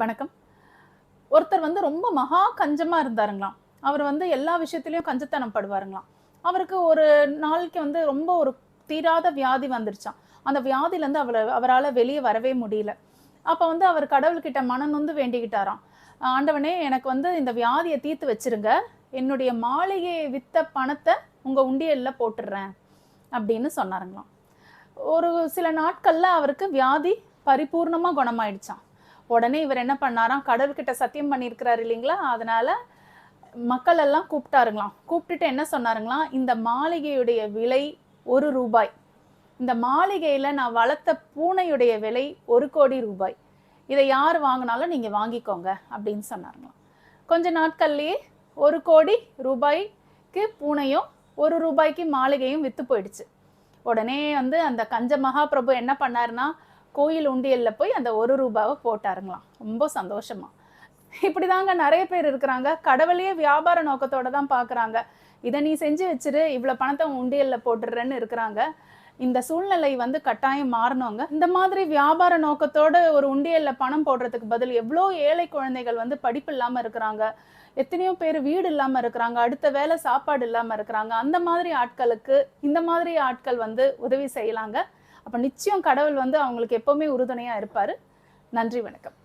வணக்கம். ஒருத்தர் வந்து ரொம்ப மகா கஞ்சமாக இருந்தாருங்களாம். அவர் வந்து எல்லா விஷயத்துலையும் கஞ்சத்தனம் படுவாருங்களாம். அவருக்கு ஒரு நாளைக்கு வந்து ரொம்ப ஒரு தீராத வியாதி வந்துருச்சான் அந்த வியாதியிலேருந்து அவரை அவரால் வெளியே வரவே முடியல. அப்போ வந்து அவர் கடவுள்கிட்ட மனநொந்து வேண்டிக்கிட்டாராம். ஆண்டவனே எனக்கு வந்து இந்த வியாதியை தீர்த்து வச்சிருங்க. என்னுடைய மாளிகையை வித்த பணத்தை உங்கள் உண்டியலில் போட்டுடுறேன் அப்படின்னு சொன்னாருங்களாம். ஒரு சில நாட்களில் அவருக்கு வியாதி பரிபூர்ணமாக குணமாயிடுச்சாம். உடனே இவர் என்ன பண்ணாராம்? கடவுள்கிட்ட சத்தியம் பண்ணியிருக்கிறாரு இல்லைங்களா? அதனால மக்கள் எல்லாம் கூப்பிட்டாருங்களாம். கூப்பிட்டுட்டு என்ன சொன்னாருங்களாம்? இந்த மாளிகையுடைய விலை ஒரு ரூபாய். இந்த மாளிகையில நான் வளர்த்த பூனையுடைய விலை ஒரு கோடி ரூபாய். இதை யார் வாங்கினாலும் நீங்க வாங்கிக்கோங்க அப்படின்னு சொன்னாருங்களாம். கொஞ்ச நாட்கள்லயே ஒரு கோடி ரூபாய்க்கு பூனையும் ஒரு ரூபாய்க்கு மாளிகையும் வித்து போயிடுச்சு. உடனே வந்து அந்த கஞ்ச மகாபிரபு என்ன பண்ணாருன்னா கோயில் உண்டியலில் போய் அந்த ஒரு ரூபாவை போட்டாருங்களாம். ரொம்ப சந்தோஷமா. இப்படிதாங்க நிறைய பேர் இருக்கிறாங்க. கடவுளையே வியாபார நோக்கத்தோட தான் பார்க்குறாங்க இதை நீ செஞ்சு வச்சிரு இவ்வளோ பணத்தை உண்டியலில் போட்டுடுறேன்னு இருக்கிறாங்க. இந்த சூழ்நிலை வந்து கட்டாயம் மாறணுங்க. இந்த மாதிரி வியாபார நோக்கத்தோட ஒரு உண்டியல்ல பணம் போடுறதுக்கு பதில் எவ்வளோ ஏழை குழந்தைகள் வந்து படிப்பு இல்லாமல் இருக்கிறாங்க. எத்தனையோ பேர் வீடு இல்லாமல் இருக்கிறாங்க. அடுத்த வேலை சாப்பாடு இல்லாமல் இருக்கிறாங்க. அந்த மாதிரி ஆட்களுக்கு இந்த மாதிரி ஆட்கள் வந்து உதவி செய்யலாங்க. அப்போ நிச்சயம் கடவுள் வந்து அவங்களுக்கு எப்போவுமே உறுதுணையாக இருப்பார். நன்றி வணக்கம்.